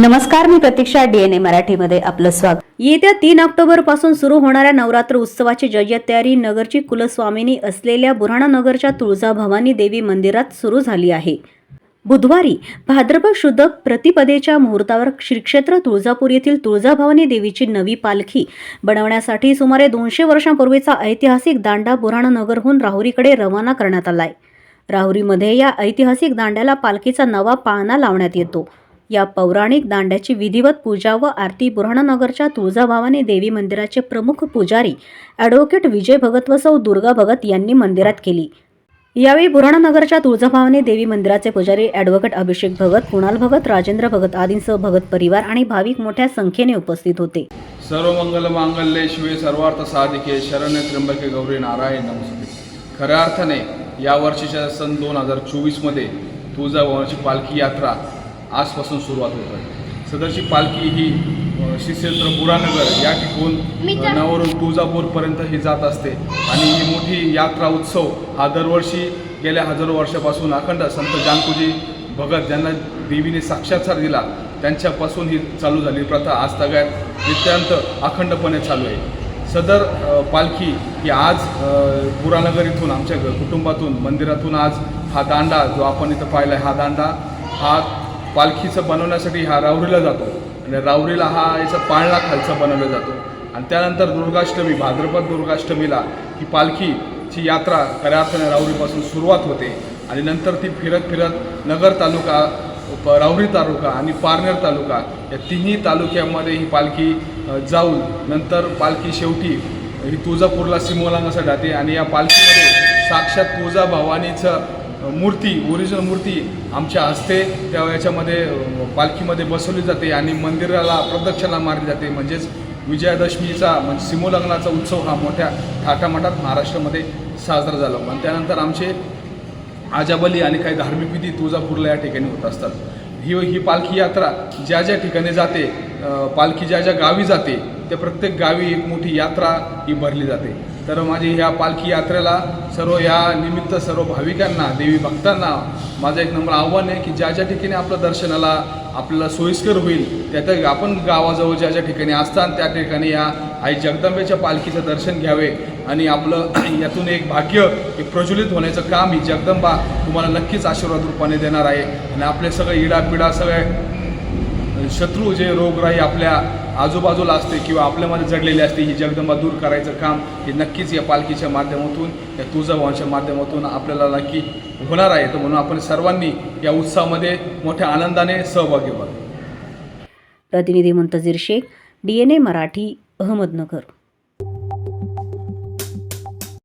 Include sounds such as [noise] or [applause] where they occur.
नमस्कार मी प्रतीक्षा डीएनए मराठीमध्ये आपलं स्वागत. येत्या तीन ऑक्टोबरपासून सुरू होणाऱ्या नवरात्र उत्सवाची जय्यत तयारी नगरची कुलस्वामिनी असलेल्या बुराणा नगरच्या तुळजाभवानी देवी मंदिरात सुरू झाली आहे. बुधवारी भाद्रपद शुद्ध प्रतिपदेच्या मुहूर्तावर श्रीक्षेत्र तुळजापूर येथील तुळजाभवानी देवीची नवी पालखी बनवण्यासाठी सुमारे दोनशे वर्षांपूर्वीचा ऐतिहासिक दांडा बुराणा नगरहून राहुरीकडे रवाना करण्यात आलाय. राहुरीमध्ये या ऐतिहासिक दांड्याला पालखीचा नवा पाळणा लावण्यात येतो. या पौराणिक दांड्याची विधिवत पूजा व आरती बुरहाणनगरच्या तुळजाभवानी देवी मंदिराचे प्रमुख पुजारी ॲडव्होकेट विजय भगत व सौ दुर्गा भगत यांनी मंदिरात केली. यावेळी बुरहाणनगरच्या तुळजाभवानी देवी मंदिराचे पुजारी ॲडव्होकेट अभिषेक भगत कुणाल भगत राजेंद्र भगत आदींसह भगत परिवार आणि भाविक मोठ्या संख्येने उपस्थित होते. सर्व मंगल मांगल्ये शिवे सर्वार्थ साधिके शरण्य त्र्यंबके गौरी नारायण नमस्ते. खऱ्या अर्थाने या वर्षीच्या सन दोन हजार चोवीसमध्ये तुळजाभवानीची पालखी यात्रा आजपासून सुरुवात होत आहे. सदरची पालखी ही अ, श्री क्षेत्र बुरानगर या ठिकाण अ, नवरून तुळजापूरपर्यंत ही जात असते. आणि ही मोठी यात्रा उत्सव हा दरवर्षी गेल्या हजारो वर्षापासून अखंड संत जानकुजी भगत ज्यांना देवीने साक्षात्कार दिला त्यांच्यापासून ही चालू झाली प्रथा. आज सगळ्यात नित्यांत अखंडपणे चालू आहे. सदर पालखी ही आज अ, बुरानगर इथून आमच्या कुटुंबातून मंदिरातून आज हा दांडा जो आपण इथं पाहिला आहे हा दांडा हा पालखीचं बनवण्यासाठी हा रावरीला जातो. आणि रावरीला हा याचा पाळणा खालचा बनवला जातो. आणि त्यानंतर दुर्गाष्टमी भाद्रपद दुर्गाष्टमीला ही पालखीची यात्रा खऱ्या अर्थाने रावरीपासून सुरुवात होते. आणि नंतर ती फिरत फिरत नगर तालुका प- राहुरी तालुका आणि पारनेर तालुका या तिन्ही तालुक्यामध्ये ही पालखी जाऊन नंतर पालखी शेवटी ही तुळजापूरला सिमोलांगासाठी जाते. आणि या पालखीमध्ये साक्षात तुळजा भवानीचं मूर्ती ओरिजिनल मूर्ती आमच्या हस्ते त्या याच्यामध्ये पालखीमध्ये बसवली जाते आणि मंदिराला प्रदक्षिणा मारली जाते. म्हणजेच विजयादशमीचा म्हणजे सिमोलग्नाचा उत्सव हा मोठ्या थाटामाटात महाराष्ट्रामध्ये साजरा झाला. आणि त्यानंतर आमचे आजाबली आणि काही धार्मिक विधी तुळजापूरला या ठिकाणी होत असतात. ही ही पालखी यात्रा ज्या ज्या ठिकाणी जाते पालखी ज्या ज्या गावी जाते त्या प्रत्येक गावी एक मोठी यात्रा ही भरली जाते. तर माझी ह्या पालखी यात्रेला सर्व या निमित्त सर्व भाविकांना देवी भक्तांना माझं एक नंबर आव्हान आहे की ज्या ज्या ठिकाणी आपलं दर्शनाला आपल्याला सोयीस्कर होईल त्या त्या आपण गावाजवळ ज्या ज्या ठिकाणी असतात त्या ठिकाणी या आई जगदंबेच्या पालखीचं दर्शन घ्यावे आणि आपलं [clears throat] यातून एक भाग्य एक प्रज्वलित होण्याचं काम ही जगदंबा तुम्हाला नक्कीच आशीर्वाद रूपाने देणार आहे. आणि आपले सगळे इडापिडा सगळे शत्रू जे रोगराई आपल्या आजूबाजूला असते किंवा आपल्यामध्ये जडलेली असते ही जगदंबा दूर करायचं काम हे नक्कीच या पालखीच्या माध्यमातून या तुळजाभवानच्या माध्यमातून आपल्याला नक्की होणार आहे. तर म्हणून आपण सर्वांनी या उत्सवामध्ये मोठ्या आनंदाने सहभागी व्हावे. प्रतिनिधी Muntazir Shaikh D N A Marathi Ahmednagar.